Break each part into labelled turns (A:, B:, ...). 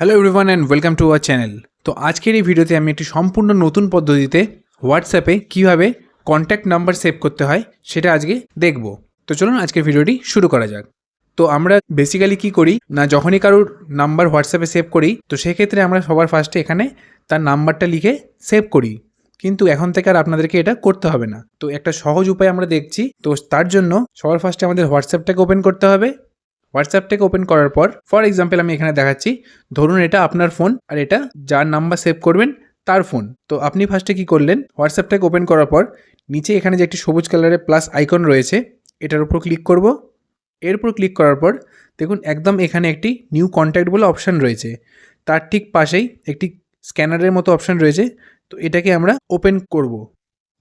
A: Hello everyone and welcome to our channel তো আজকের এই ভিডিওতে আমি একটি সম্পূর্ণ নতুন পদ্ধতিতে হোয়াটসঅ্যাপে কীভাবে কন্ট্যাক্ট নাম্বার সেভ করতে হয় সেটা আজকে দেখব। তো চলুন আজকের ভিডিওটি শুরু করা যাক। তো আমরা বেসিক্যালি কি করি, না যখনই কারোর নাম্বার হোয়াটসঅ্যাপে সেভ করি, তো সেক্ষেত্রে আমরা সবার ফার্স্টে এখানে তার নাম্বারটা লিখে সেভ করি। কিন্তু এখন থেকে আর আপনাদেরকে এটা করতে হবে না। তো একটা সহজ উপায় আমরা দেখছি, তো তার জন্য সবার ফার্স্টে আমাদের হোয়াটসঅ্যাপটাকে ওপেন করতে হবে। হোয়াটসঅ্যাপটাকে ওপেন করার পর ফর এক্সাম্পল আমি এখানে দেখাচ্ছি, ধরুন এটা আপনার ফোন আর এটা যার নাম্বার সেভ করবেন তার ফোন তো আপনি ফার্স্টে কি করলেন? হোয়াটসঅ্যাপটাকে ওপেন করার পর, নিচে এখানে যে একটি সবুজ কালারের প্লাস আইকন রয়েছে, এটার উপর ক্লিক করব। এরপর ক্লিক করার পর, দেখুন একদম এখানে একটি নিউ কন্ট্যাক্ট বলে অপশান রয়েছে। তার ঠিক পাশেই একটি স্ক্যানারের মতো অপশান রয়েছে, তো এটাকে আমরা ওপেন করব।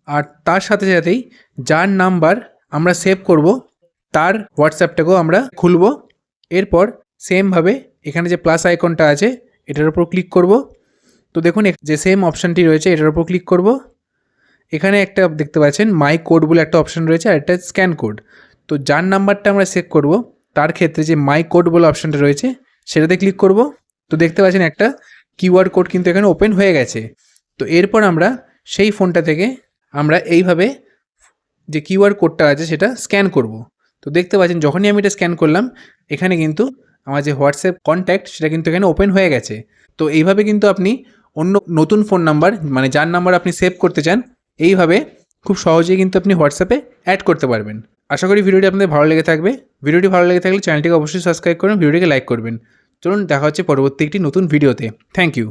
A: আর তার সাথে সাথেই যার নাম্বার আমরা সেভ করব তার হোয়াটসঅ্যাপটাকেও আমরা খুলব। এরপর সেমভাবে এখানে যে প্লাস আইকনটা আছে, এটার উপর ক্লিক করব। তো দেখুন যে সেম অপশানটি রয়েছে, এটার উপর ক্লিক করব। এখানে একটা দেখতে পাচ্ছেন মাই কোড বলে একটা অপশান রয়েছে আর একটা স্ক্যান কোড তো যার নাম্বারটা আমরা সেভ করব, তার ক্ষেত্রে যে মাই কোড বলে অপশানটা রয়েছে, সেটাতে ক্লিক করব। তো দেখতে পাচ্ছেন, একটা কিউআর কোড কিন্তু এখানে ওপেন হয়ে গেছে। তো এরপর আমরা সেই ফোনটা থেকে আমরা এইভাবে যে কিউআর কোডটা আছে, সেটা স্ক্যান করব। তো দেখতে পাচ্ছেন, যখনই আমি এটা স্ক্যান করলাম, এখানে কিন্তু আমার যে হোয়াটসঅ্যাপ কন্ট্যাক্ট সেটা কিন্তু এখানে ওপেন হয়ে গেছে। তো এইভাবে কিন্তু আপনি অন্য নতুন ফোন নাম্বার মানে যার নাম্বার আপনি সেভ করতে চান, এইভাবে খুব সহজেই কিন্তু আপনি হোয়াটসঅ্যাপে অ্যাড করতে পারবেন। আশা করি ভিডিওটি আপনাদের ভালো লেগে থাকবে। ভিডিওটি ভালো লেগে থাকলে চ্যানেলটিকে অবশ্যই সাবস্ক্রাইব করুন, ভিডিওটিকে লাইক করবেন। চলুন, দেখা হচ্ছে পরবর্তী একটি নতুন ভিডিওতে থ্যাংক ইউ